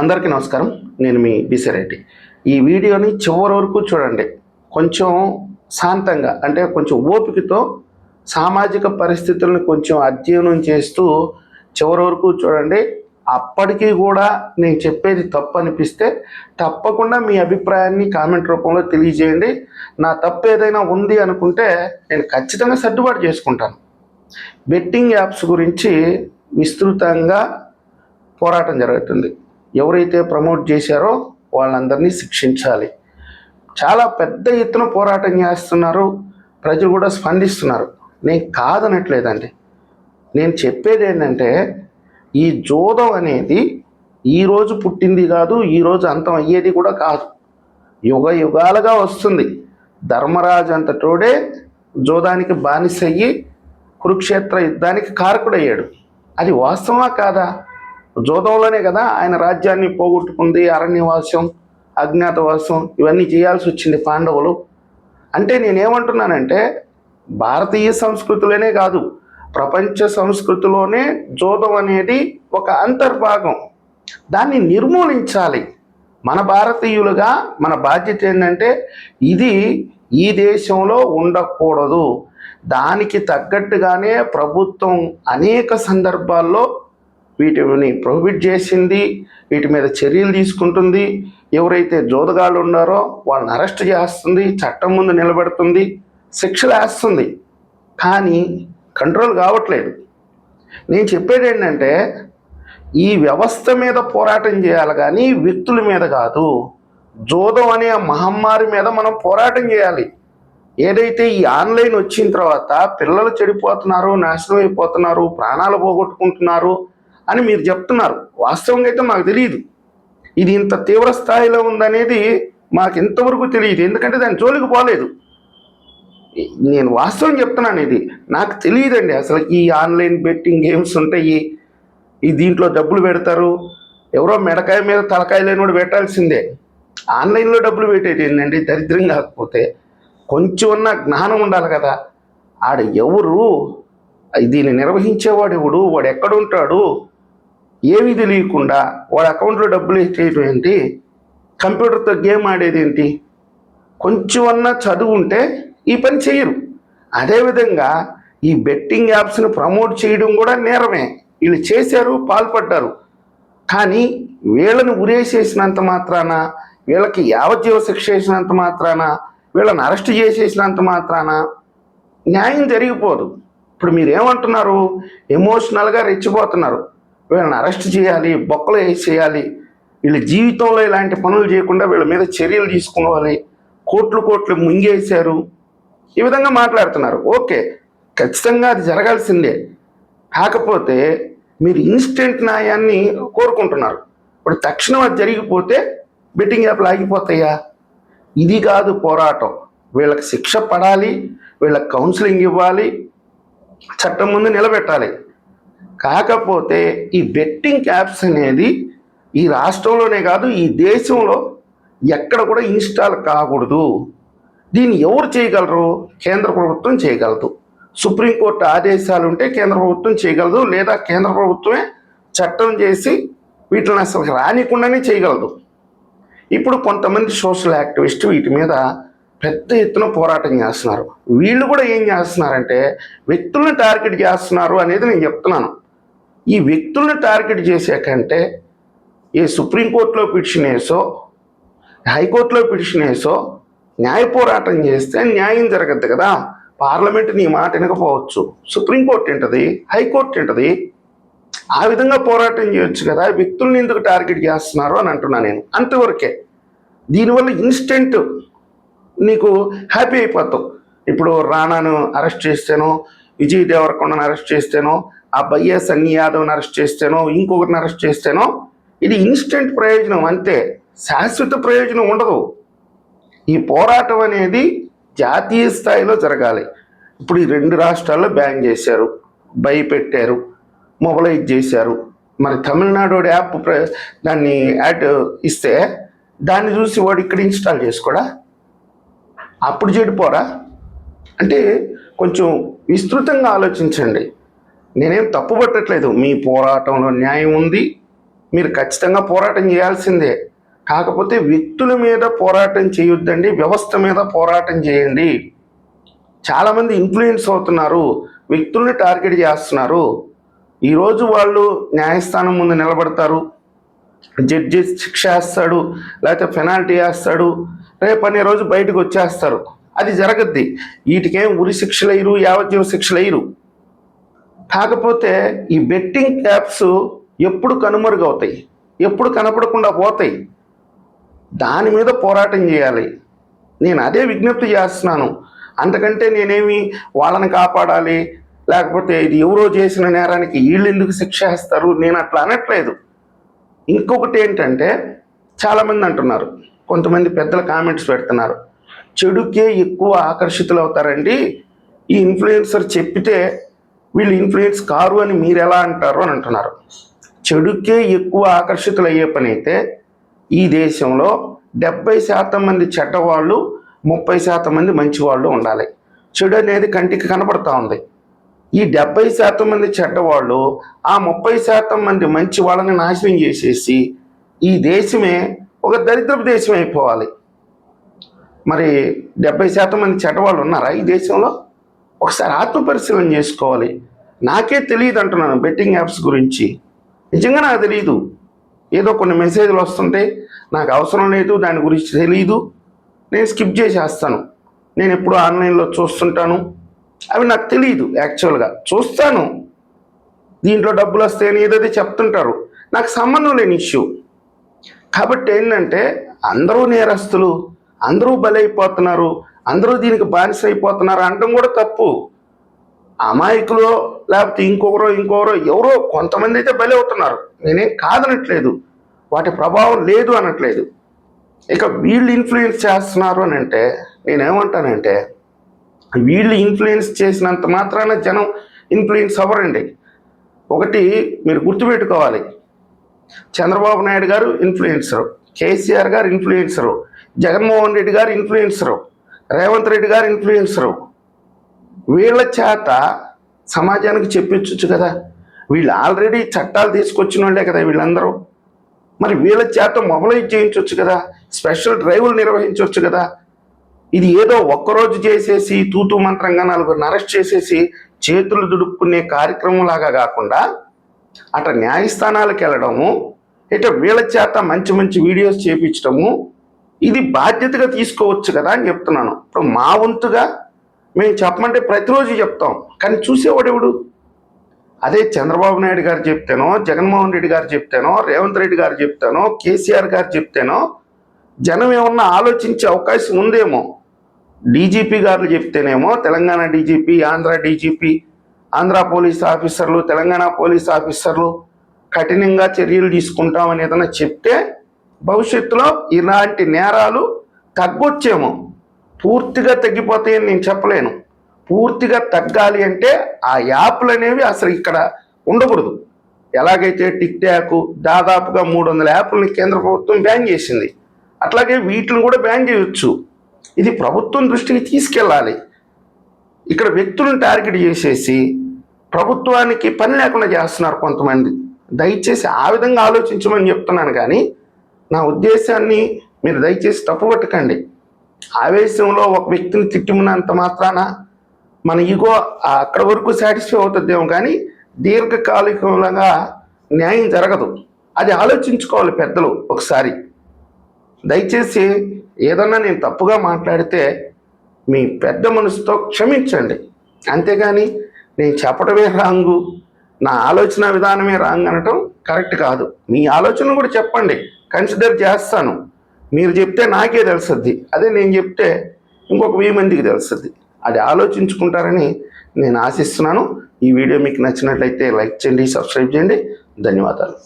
అందరికీ నమస్కారం. నేను మీ బిసిరెడ్డి ఈ వీడియోని చివరి వరకు చూడండి. కొంచెం శాంతంగా అంటే కొంచెం ఓపికతో సామాజిక పరిస్థితులను కొంచెం అధ్యయనం చేస్తూ చివరి వరకు చూడండి. అప్పటికీ కూడా నేను చెప్పేది తప్పు అనిపిస్తే తప్పకుండా మీ అభిప్రాయాన్ని కామెంట్ రూపంలో తెలియజేయండి. నా తప్పు ఏదైనా ఉంది అనుకుంటే నేను ఖచ్చితంగా సర్దుబాటు చేసుకుంటాను. బెట్టింగ్ యాప్స్ గురించి విస్తృతంగా పోరాటం జరుగుతుంది. ఎవరైతే ప్రమోట్ చేశారో వాళ్ళందరినీ శిక్షించాలి. చాలా పెద్ద ఎత్తున పోరాటం చేస్తున్నారు. ప్రజలు కూడా స్పందిస్తున్నారు. నేను కాదనట్లేదండి. నేను చెప్పేది ఏంటంటే ఈ జోదం అనేది ఈరోజు పుట్టింది కాదు ఈరోజు అంతం అయ్యేది కూడా కాదు. యుగ యుగాలుగా వస్తుంది. ధర్మరాజు అంతటోడే జోదానికి బానిసయ్యి కురుక్షేత్ర యుద్ధానికి కారకుడయ్యాడు. అది వాస్తవమా కాదా? జూదంలోనే కదా ఆయన రాజ్యాన్ని పోగొట్టుకుంది అరణ్యవాసం అజ్ఞాతవాసం ఇవన్నీ చేయాల్సి వచ్చింది పాండవులు. అంటే నేనేమంటున్నానంటే భారతీయ సంస్కృతిలోనే కాదు ప్రపంచ సంస్కృతిలోనే జూదం అనేది ఒక అంతర్భాగం. దాన్ని నిర్మూలించాలి. మన భారతీయులుగా మన బాధ్యత ఏంటంటే ఇది ఈ దేశంలో ఉండకూడదు. దానికి తగ్గట్టుగానే ప్రభుత్వం అనేక సందర్భాల్లో వీటిని ప్రొహిబిట్ చేసింది వీటి మీద చర్యలు తీసుకుంటుంది. ఎవరైతే జోదగాళ్ళు ఉన్నారో వాళ్ళని అరెస్ట్ చేస్తుంది చట్టం ముందు నిలబెడుతుంది శిక్షలు వేస్తుంది. కానీ కంట్రోల్ కావట్లేదు. నేను చెప్పేది ఏంటంటే ఈ వ్యవస్థ మీద పోరాటం చేయాలి కానీ వ్యక్తుల మీద కాదు. జోదం అనే మహమ్మారి మీద మనం పోరాటం చేయాలి. ఏదైతే ఈ ఆన్లైన్ వచ్చిన తర్వాత పిల్లలు చెడిపోతున్నారు నాశనం అయిపోతున్నారు ప్రాణాలు పోగొట్టుకుంటున్నారు అని మీరు చెప్తున్నారు. వాస్తవంగా అయితే మాకు తెలియదు ఇది ఇంత తీవ్ర స్థాయిలో ఉందనేది మాకు ఇంతవరకు తెలియదు ఎందుకంటే దాని జోలికి పోలేదు. నేను వాస్తవం చెప్తున్నాను ఇది. నాకు తెలియదండి అసలు ఈ ఆన్లైన్ బెట్టింగ్ గేమ్స్ ఉంటాయి. ఈ దీంట్లో డబ్బులు పెడతారు. ఎవరో మెడకాయ మీద తలకాయ లేనివాడు పెట్టాల్సిందే. ఆన్లైన్లో డబ్బులు పెట్టేది ఏంటండి? దరిద్రం కాకపోతే కొంచెం ఉన్న జ్ఞానం ఉండాలి కదా. ఆడ ఎవరు? దీన్ని నిర్వహించేవాడు ఎవడు? వాడు ఎక్కడుంటాడు ఏమీ తెలియకుండా వాడి అకౌంట్లో డబ్బులు వేసేయటం ఏంటి? కంప్యూటర్తో గేమ్ ఆడేది ఏంటి? కొంచెం అన్నా చదువు ఉంటే ఈ పని చేయరు. అదేవిధంగా ఈ బెట్టింగ్ యాప్స్ని ప్రమోట్ చేయడం కూడా నేరమే. వీళ్ళు చేశారు పాల్పడ్డారు. కానీ వీళ్ళని ఉరేసేసినంత మాత్రాన వీళ్ళకి యావజ్జీవ శిక్ష వేసినంత మాత్రాన వీళ్ళని అరెస్ట్ చేసేసినంత మాత్రాన న్యాయం జరిగిపోదు. ఇప్పుడు మీరు ఏమంటున్నారు ఎమోషనల్గా రెచ్చిపోతున్నారు. వీళ్ళని అరెస్ట్ చేయాలి బొక్కలు వేసేయాలి వీళ్ళ జీవితంలో ఇలాంటి పనులు చేయకుండా వీళ్ళ మీద చర్యలు తీసుకోవాలి. కోట్లు కోట్లు ముంగేశారు. ఈ విధంగా మాట్లాడుతున్నారు. ఓకే ఖచ్చితంగా అది జరగాల్సిందే. కాకపోతే మీరు ఇన్స్టెంట్ న్యాయాన్ని కోరుకుంటున్నారు. ఇప్పుడు తక్షణం అది జరిగిపోతే బెట్టింగ్ యాప్లు ఆగిపోతాయా? ఇది కాదు పోరాటం. వీళ్ళకి శిక్ష పడాలి వీళ్ళకి కౌన్సిలింగ్ ఇవ్వాలి చట్టం ముందు నిలబెట్టాలి. కాకపోతే ఈ బెట్టింగ్ యాప్స్ అనేది ఈ రాష్ట్రంలోనే కాదు ఈ దేశంలో ఎక్కడ కూడా ఇన్స్టాల్ కాకూడదు. దీన్ని ఎవరు చేయగలరు? కేంద్ర ప్రభుత్వం చేయగలదు. సుప్రీంకోర్టు ఆదేశాలు ఉంటే కేంద్ర ప్రభుత్వం చేయగలదు లేదా కేంద్ర ప్రభుత్వమే చట్టం చేసి వీటిని అసలు రానికుండానే చేయగలదు. ఇప్పుడు కొంతమంది సోషల్ యాక్టివిస్ట్ వీటి మీద పెద్ద ఎత్తున పోరాటం చేస్తున్నారు. వీళ్ళు కూడా ఏం చేస్తున్నారంటే వ్యక్తులను టార్గెట్ చేస్తున్నారు అనేది నేను చెప్తున్నాను. ఈ వ్యక్తులను టార్గెట్ చేసే కంటే ఏ సుప్రీంకోర్టులో పిటిషన్ వేసో హైకోర్టులో పిటిషన్ వేసో న్యాయ పోరాటం చేస్తే న్యాయం జరగద్దు కదా. పార్లమెంట్ నీ మాట వినకపోవచ్చు. సుప్రీంకోర్టు ఏంటది? హైకోర్టు ఏంటది? ఆ విధంగా పోరాటం చేయొచ్చు కదా. వ్యక్తుల్ని ఎందుకు టార్గెట్ చేస్తున్నారు అని అంటున్నా నేను. అంతవరకే. దీనివల్ల ఇన్స్టెంట్ నీకు హ్యాపీ అయిపోతావు. ఇప్పుడు రాణాను అరెస్ట్ చేస్తేనో విజయ్ దేవరకొండను అరెస్ట్ చేస్తేనో ఆ బయ్య సన్నీ యాదవ్ని అరెస్ట్ చేస్తేనో ఇంకొకరిని అరెస్ట్ చేస్తేనో ఇది ఇన్స్టెంట్ ప్రయోజనం. అంతే శాశ్వత ప్రయోజనం ఉండదు. ఈ పోరాటం అనేది జాతీయ స్థాయిలో జరగాలి. ఇప్పుడు ఈ రెండు రాష్ట్రాల్లో బ్యాన్ చేశారు భయపెట్టారు మొబలైజ్ చేశారు. మరి తమిళనాడు యాప్ దాన్ని యాడ్ ఇస్తే దాన్ని చూసి వాడు ఇక్కడ ఇన్స్టాల్ చేసుకోడా? అప్పుడు చెడిపోరా? అంటే కొంచెం విస్తృతంగా ఆలోచించండి. నేనేం తప్పు పట్టట్లేదు. మీ పోరాటంలో న్యాయం ఉంది. మీరు ఖచ్చితంగా పోరాటం చేయాల్సిందే. కాకపోతే వ్యక్తుల మీద పోరాటం చేయొద్దండి. వ్యవస్థ మీద పోరాటం చేయండి. చాలామంది ఇన్ఫ్లుయెన్స్ అవుతున్నారు. వ్యక్తుల్ని టార్గెట్ చేస్తున్నారు. ఈరోజు వాళ్ళు న్యాయస్థానం ముందు నిలబడతారు. జడ్జి శిక్ష వేస్తాడు. లేకపోతే పెనాల్టీ వేస్తాడు. రేపు రోజు బయటకు వచ్చేస్తారు. అది జరగద్ది. వీటికేం ఉరి శిక్షలు వేయరు యావజ్జీవ శిక్షలు వేయరు కాకపోతే ఈ బెట్టింగ్ యాప్స్ ఎప్పుడు కనుమరుగవుతాయి ఎప్పుడు కనపడకుండా పోతాయి. దాని మీద పోరాటం చేయాలి. నేను అదే విజ్ఞప్తి చేస్తున్నాను. అంతకంటే నేనేమి వాళ్ళని కాపాడాలి లేకపోతే ఇది ఎవరో చేసిన నేరానికి వీళ్ళు ఎందుకు శిక్ష వేస్తారు? నేను అట్లా అనట్లేదు. ఇంకొకటి ఏంటంటే చాలామంది అంటున్నారు కొంతమంది పెద్దల కామెంట్స్ పెడుతున్నారు. చెడుకే ఎక్కువ ఆకర్షితులు అవుతారండి ఈ ఇన్ఫ్లుయెన్సర్ చెప్పితే వీళ్ళు ఇన్ఫ్లుయెన్స్ కారు అని మీరు ఎలా అంటారు అని అంటున్నారు. చెడుకే ఎక్కువ ఆకర్షితులు అయ్యే పని అయితే ఈ దేశంలో డెబ్బై శాతం మంది చెడ్డవాళ్ళు ముప్పై శాతం మంది మంచి వాళ్ళు ఉండాలి. చెడు అనేది కంటికి కనపడతా ఉంది. ఈ డెబ్బై శాతం మంది చెడ్డవాళ్ళు ఆ ముప్పై శాతం మంది మంచి వాళ్ళని నాశనం చేసేసి ఈ దేశమే ఒక దరిద్రపు దేశం అయిపోవాలి. మరి డెబ్బై శాతం మంది చెడ్డవాళ్ళు ఉన్నారా ఈ దేశంలో? ఒకసారి ఆత్మపరిశీలన చేసుకోవాలి. నాకే తెలియదు అంటున్నాను బెట్టింగ్ యాప్స్ గురించి. నిజంగా నాకు తెలియదు ఏదో కొన్ని మెసేజ్లు వస్తుంటే నాకు అవసరం లేదు దాని గురించి తెలియదు నేను స్కిప్ చేసేస్తాను. నేను ఎప్పుడు ఆన్లైన్లో చూస్తుంటాను. అవి నాకు తెలియదు యాక్చువల్గా. చూస్తాను. దీంట్లో డబ్బులు వస్తాయని ఏదైతే చెప్తుంటారు నాకు సంబంధం లేని ఇష్యూ. కాబట్టి ఏంటంటే అందరూ నేరస్తులు అందరూ బలైపోతున్నారు అందరూ దీనికి బానిస అయిపోతున్నారు అనడం కూడా తప్పు. అమాయకులు లేకపోతే ఇంకొకరో ఇంకొకరో ఎవరో కొంతమంది అయితే బలి అవుతున్నారు నేనేం కాదనట్లేదు. వాటి ప్రభావం లేదు అనట్లేదు. ఇక వీళ్ళు ఇన్ఫ్లుయెన్స్ చేస్తున్నారు అని అంటే నేనేమంటానంటే వీళ్ళు ఇన్ఫ్లుయెన్స్ చేసినంత మాత్రాన జనం ఇన్ఫ్లుయెన్స్ అవ్వరండి. ఒకటి మీరు గుర్తుపెట్టుకోవాలి. చంద్రబాబు నాయుడు గారు ఇన్ఫ్లుయెన్సరు కేసీఆర్ గారు ఇన్ఫ్లుయెన్సరు జగన్మోహన్ రెడ్డి గారు ఇన్ఫ్లుయెన్సరు రేవంత్ రెడ్డి గారు ఇన్ఫ్లుయెన్సరు వీళ్ళ చేత సమాజానికి చెప్పించవచ్చు కదా. వీళ్ళు ఆల్రెడీ చట్టాలు తీసుకొచ్చిన వాళ్ళే కదా వీళ్ళందరూ. మరి వీళ్ళ చేత మొబలైజ్ చేయించవచ్చు కదా. స్పెషల్ డ్రైవ్లు నిర్వహించవచ్చు కదా. ఇది ఏదో ఒక్కరోజు చేసేసి తూతు మంత్రంగా నలుగురిని అరెస్ట్ చేసేసి చేతులు దుడుక్కునే కార్యక్రమం లాగా కాకుండా అట న్యాయస్థానాలకు వెళ్ళడము ఇటు వీళ్ళ చేత మంచి మంచి వీడియోస్ చేపించడము ఇది బాధ్యతగా తీసుకోవచ్చు కదా అని చెప్తున్నాను. ఇప్పుడు మా వంతుగా మేము చెప్పమంటే ప్రతిరోజు చెప్తాం కానీ చూసేవాడు ఎవడు? అదే చంద్రబాబు నాయుడు గారు చెప్తేనో జగన్మోహన్ రెడ్డి గారు చెప్తేనో రేవంత్ రెడ్డి గారు చెప్తేనో కేసీఆర్ గారు చెప్తేనో జనం ఏమన్నా ఆలోచించే అవకాశం ఉందేమో? డీజీపీ గారు చెప్తేనేమో Telangana DGP Andhra DGP Andhra police ఆఫీసర్లు తెలంగాణ పోలీస్ ఆఫీసర్లు కఠినంగా చర్యలు తీసుకుంటామని ఏదైనా చెప్తే భవిష్యత్తులో ఇలాంటి నేరాలు తగ్గొచ్చేమో. పూర్తిగా తగ్గిపోతాయని నేను చెప్పలేను. పూర్తిగా తగ్గాలి అంటే ఆ యాప్లు అనేవి అసలు ఇక్కడ ఉండకూడదు. ఎలాగైతే టిక్ టాక్ దాదాపుగా మూడు వందల యాప్లని కేంద్ర ప్రభుత్వం బ్యాన్ చేసింది. అట్లాగే వీటిని కూడా బ్యాన్ చేయొచ్చు. ఇది ప్రభుత్వం దృష్టికి తీసుకెళ్ళాలి. ఇక్కడ వ్యక్తులను టార్గెట్ చేసేసి ప్రభుత్వానికి పని లేకుండా చేస్తున్నారు కొంతమంది. దయచేసి ఆ విధంగా ఆలోచించమని చెప్తున్నాను కానీ నా ఉద్దేశాన్ని మీరు దయచేసి తప్పుపట్టకండి ఆవేశంలో ఒక వ్యక్తిని తిట్టిమున్నంత మాత్రాన మన ఈగో అక్కడ వరకు సాటిస్ఫై అవుతుందేమో కానీ దీర్ఘకాలికంగా న్యాయం జరగదు. అది ఆలోచించుకోవాలి పెద్దలు ఒకసారి. దయచేసి ఏదన్నా నేను తప్పుగా మాట్లాడితే మీ పెద్ద మనసుతో క్షమించండి. అంతేగాని నేను చెప్పడమే రాంగు నా ఆలోచన విధానమే రాంగ్ అనటం కరెక్ట్ కాదు. మీ ఆలోచన కూడా చెప్పండి కన్సిడర్ చేస్తాను. మీరు చెప్తే నాకే తెలుస్తుంది. అదే నేను చెప్తే ఇంకొక వెయ్యి మందికి తెలుస్తుంది. అది ఆలోచించుకుంటారని నేను ఆశిస్తున్నాను. ఈ వీడియో మీకు నచ్చినట్లయితే లైక్ చేయండి సబ్స్క్రైబ్ చేయండి. ధన్యవాదాలు.